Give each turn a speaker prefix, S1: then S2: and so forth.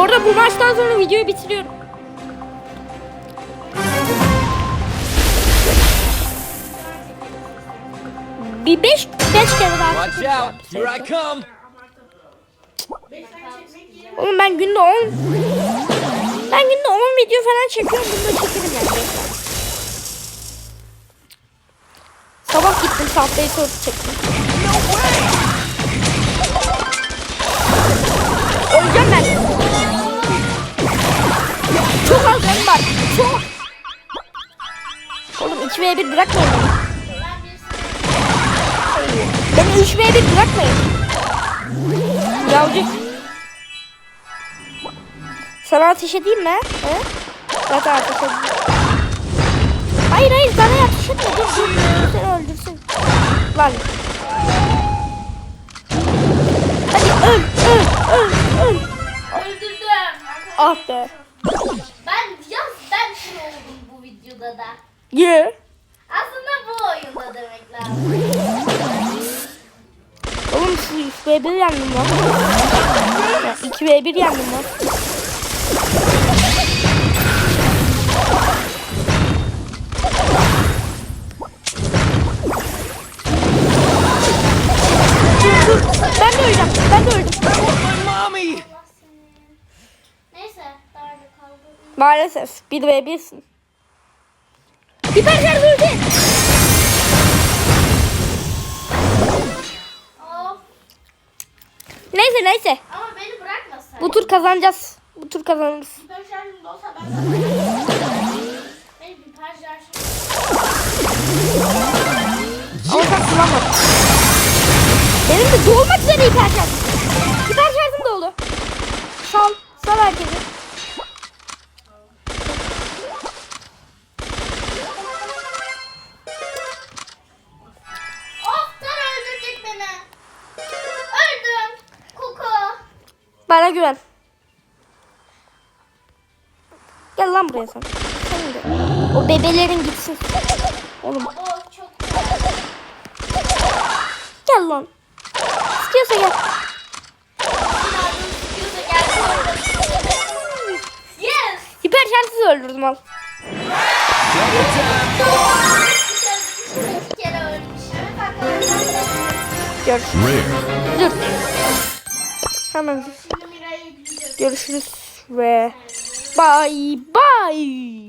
S1: Arkadaşlar bu maçtan sonra videoyu bitiriyorum. Bir beş, beş kere daha
S2: Watch out! Here I come!
S1: Oğlum ben günde 10 Ben günde 10 video falan çekiyorum. Bunu da çekerim yani. Sabah gittim sahtayı soru çektim. Oğlum 2v1 bırakmayın beni. Beni 3v1 bırakmayın. Yavcık. Sana ateş edeyim mi? He? Zaten ateş edeyim. Hayır hayır sana ateş etme. Dur dur. Seni öldürsün. Lan. Hadi öl öl öl öl.
S3: Öldürdüm.
S1: Ah be.
S3: Ben yaz ben kim oldum bu videoda da.
S1: Ye.
S3: Aslında bu oyunda demek lazım.
S1: Oğlum şu 3v1 yendim lan. Ya, 2v1 yendim lan. Dur. Ben de öleceğim. Ben de
S2: mommy!
S3: Neyse darbe kaldı.
S1: Maalesef 1v1'sin. Öldü.
S3: Of.
S1: Neyse neyse.
S3: Ama beni bırakmasın.
S1: Bu tur kazanacağız. Bu tur kazanırız.
S3: Süper şarjım da olsa ben Benim şarjım.
S1: De dolmak üzere hiper şarj. Hiper şarjım dolu. Sal. Sal herkese. Bana güven. Gel lan buraya sen. Sen de. O bebelerin gitsin. Oğlum gel lan. İstiyorsa gel.
S3: Yes.
S1: Hiper şarjsız öldürdüm al. Görüşürüz. Dur. Hemen. Görüşürüz ve bye bye.